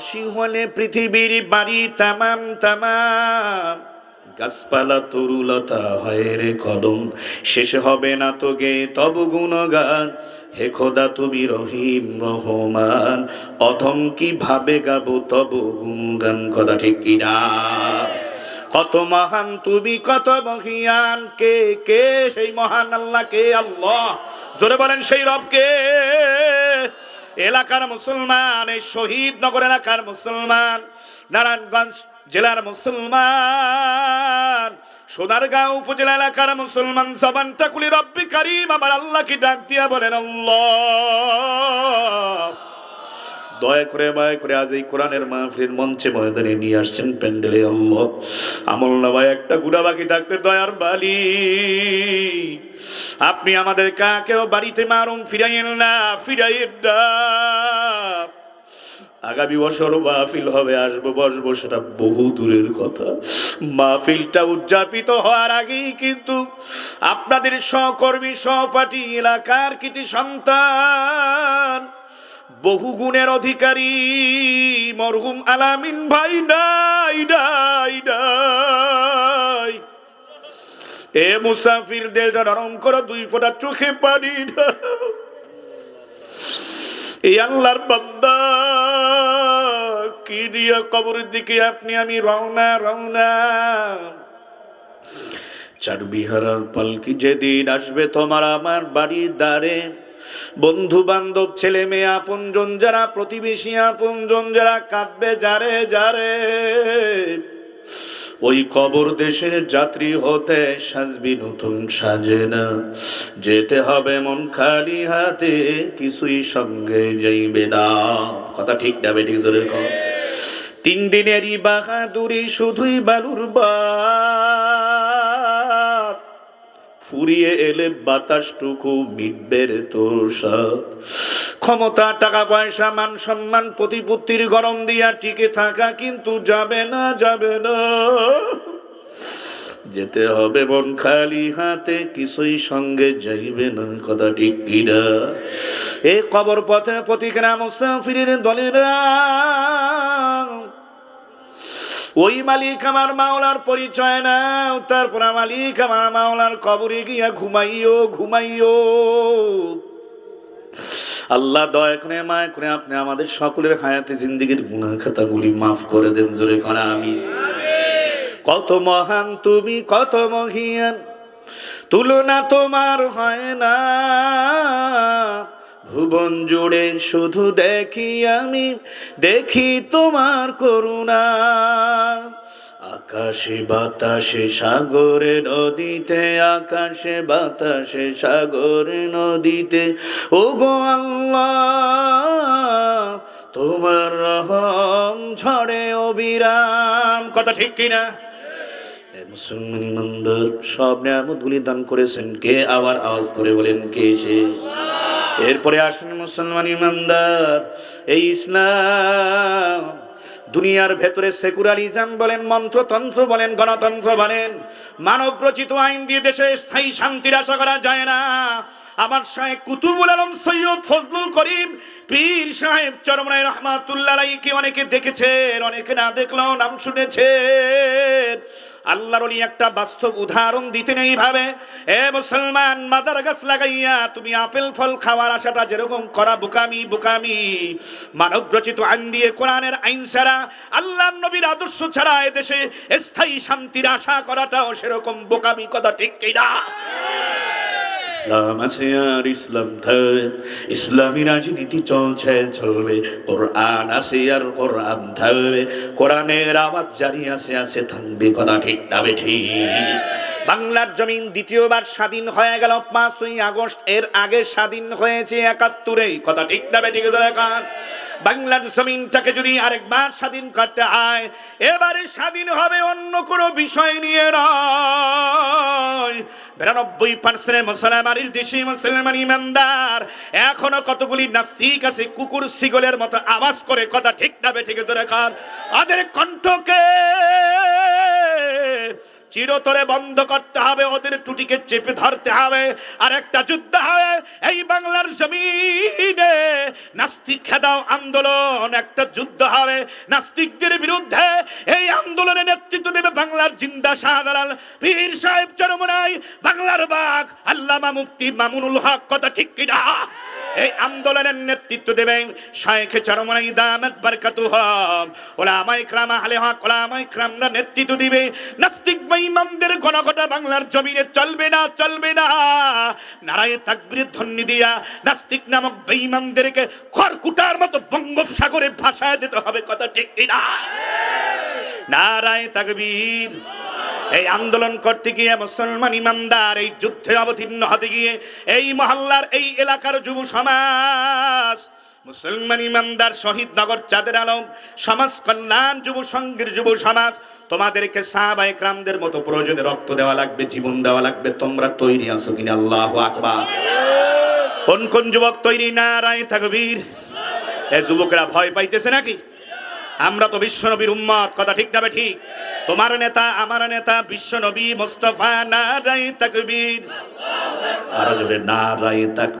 অসিহনে পৃথিবীর বাড়ি তামাম তামাম। গাছপালা তরুলতা হয় রে কদম। শেষ হবে না তো গে তব গুণগান। হে খোদা, তুমি রহিম, রহমান। অধম কি ভাবে গাবো, তব গুণগান। কথা ঠিক কত মহান, তুমি কত মহিয়ান। কে কে সেই মহান আল্লাহ, কে আল্লাহ? জোরে বলেন সেই রব কে? এলাকার মুসলমান, এই শহীদ নগর এলাকার মুসলমান, নারায়ণগঞ্জ জেলার মুসলমান, সোনারগাঁও উপজেলা এলাকার মুসলমান জবানটা কুলি রব্বি কারিম, আমার আল্লাহকে ডাক দিয়া বলেন আল্লাহ। দয়া করে, মায়া করে আজ এই কোরআনের মাহফিলের মঞ্চে ময়দানে নিয়ে আসছেন প্যান্ডেলে আল্লাহ। আমল নামায় একটা গুড়া বাকি থাকতে দয়ার বালি। আপনি আমাদের কাকেও বাড়িতে মারুম ফিরাইয়েন না ফিরাইয়েন না। আগামী বছর মাহফিল হবে, আসব, বসবো, সেটা বহু দূরের কথা। মাহফিলটা উদযাপিত হওয়ার আগেই কিন্তু আপনাদের সহকর্মী, সহপাঠী, এলাকার কৃতি সন্তান বহু গুণের অধিকারী। মরহুম আলামিন, ভাই নাই নাই নাই এ মুসাফির দেলটা নরম করো, দুই ফোঁটা চোখে পানি এই আল্লাহর বান্দা, কি দিয়া কবরের দিকে আপনি, আমি রওনা রওনা। চার বিহারার পালকি যেদিন আসবে তোমার আমার বাড়ির দ্বারে। বন্ধু বান্ধব ছেলে মেয়ে, আপনজন যারা প্রতিবেশী, আপনজন যারা কাঁদবে, যারে যারে। ওই কবর দেশের যাত্রী হতে সাজবি নতুন সাজে না। যেতে হবে মন খালি হাতে, কিছুই সঙ্গে যাইবে না। কথা ঠিক না বেঠিক ধরে তিন দিনেরই বাহাদুরি শুধুই বালুর বা ফুরিয়ে এলে বাতাসটুকু মিটবে রে তোর সাথ ক্ষমতা, টাকা, পয়সা, মান সম্মান, প্রতিপত্তির গরম দিয়া টিকে থাকা কিন্তু যাবে না যাবে না। যেতে হবে মন খালি হাতে, কিছুই সঙ্গে যাইবে না, কথা ঠিক কিনা এ কবর পথের প্রতিক্রা মুসাফিরের দলেরা ওই মালিক আমার মাওলার পরিচয় নাও, তারপর মালিক আমার মাওলার কবরে গিয়া ঘুমাইও ঘুমাইও। আল্লাহ দয়া করে, মায়া করে আপনি আমাদের সকলের হায়াতে জিন্দিগির গুনাহ খাতাগুলি মাফ করে দেন, জোরে করা আমি কত মহান তুমি, কত মহিয়ান তুলনা তোমার হয় না। ভুবন জুড়ে শুধু দেখি আমি, দেখি তোমার করুণা। আকাশে বাতাসে, সাগরে, নদীতে, আকাশে বাতাসে, সাগরে, নদীতে। ও গো তোমার রহম ঝড়ে অবিরাম। কথা ঠিক কিনা? মুসলমান সব নিয়ামতগুলি দান করেছেন। কে আবার আওয়াজ করে বলেন, কে সে? এরপরে আসেন মুসলমান ইমানদার এই ইসলাম দুনিয়ার ভেতরে সেকুলারিজম বলেন, মন্ত্রতন্ত্র বলেন, গণতন্ত্র বলেন মানব রচিত আইন দিয়ে দেশে স্থায়ী শান্তির আশা করা যায় না। আমার সাহেব কুতুবুল আলম সৈয়দ ফজলুল করিম, পীর সাহেব চরমরায় রহমাতুল্লাহ কি অনেকে দেখেছেন, অনেকে না দেখলেও নাম শুনেছেন। আল্লাহর ওলি একটা বাস্তব উদাহরণ দিতে নেই ভাবে এ মুসলমান, মাদার গাছ লাগাইয়া তুমি আপেল ফল খাওয়ার আশাটা যেরকম করা, বুকামি বুকামি মানব রচিত আইন দিয়ে কোরআনের আইন ছাড়া আল্লাহ নবীর আদর্শ ছাড়া এদেশে স্থায়ী শান্তির আশা করাটাও সেরকম বোকামি কথা ঠিক কিনা? ইসলাম আছে আর ইসলাম থাকবে ইসলামী রাজনীতি চলছে, চলবে। কোরআন আছে আর কোরআন থাকবে কোরআনের আওয়াজ জারি আছে আছে থাকবে কথা ঠিক না ঠিক। বাংলার জমিন দ্বিতীয়বার স্বাধীন হয়ে গেল পাঁচই আগস্ট, এর আগে স্বাধীন হয়েছে একাত্তরে। কথা ঠিক না বেঠিক এখন বাংলার জমিনটাকে যদি আরেকবার স্বাধীন করতে হয়, এবারে স্বাধীন হবে অন্য কোনো বিষয় নিয়ে নয়। বিরানব্বই পার্সেন্ট মুসলমানের দেশে মুসলমান ইমানদার। এখনও কতগুলি নাস্তিক আছে কুকুর সিগলের মতো আওয়াজ করে, কথা ঠিক না বেঠিক ধরে খান ওদের কণ্ঠকে চিরতরে বন্ধ করতে হবে, ওদের টুটিকে চেপে ধরতে হবে। আর একটা যুদ্ধ হবে এই বাংলার জমিনে। নাস্তিক খেদাও আন্দোলন, একটা যুদ্ধ হবে। নাস্তিকদের বিরুদ্ধে এই আন্দোলনে নেতৃত্ব দেবে বাংলার জিন্দা শাহজালাল পীর সাহেব চরমনাই বাংলার বাঘ, আল্লামা মুফতি মামুনুল হক, কথা ঠিক কিনা? এই আন্দোলনের নেতৃত্ব দেবেন শেখ চরমাই দামত বারকাতু হক ওলামায়ে ক্রাম আহলে হক ওলামাই ক্রামরা নেতৃত্ব দিবে। নাস্তিক বৈমানদের গণকটা বাংলার জমিনে চলবে না চলবে না। নারায়ে তাকবীর ধ্বনি দিয়া নাস্তিক নামক বৈমানদেরকে খড়কুটার মতো বঙ্গোপসাগরে ভাসায় দিতে হবে, কথা ঠিক না নারায়ে তাকবীর। এই আন্দোলন করতে গিয়ে মুসলমান ইমানদার, এই যুদ্ধে অবতীর্ণ হতে গিয়ে এই মহল্লার, এই এলাকার যুব সমাজ, মুসলমান ইমানদার, শহীদ নগর চাঁদের আলম, সমাজ কল্যাণ যুব সংঘের যুব সমাজ, তোমাদেরকে সাহাবায়ে ক্রামদের মতো প্রয়োজনে রক্ত দেওয়া লাগবে, জীবন দেওয়া লাগবে, তোমরা তৈরি আছো কিনা? আল্লাহু আকবার। কোন কোন যুবক তৈরি? না রায় থাকবীর এ যুবকরা ভয় পাইতেছে নাকি? আমরা তো বিশ্বনবীর উম্মত, কথা ঠিক না ঠিক? তোমার নেতা, আমার নেতা বিশ্বনবী মোস্তফা নারাই তাকবীর। আর নারাই তাক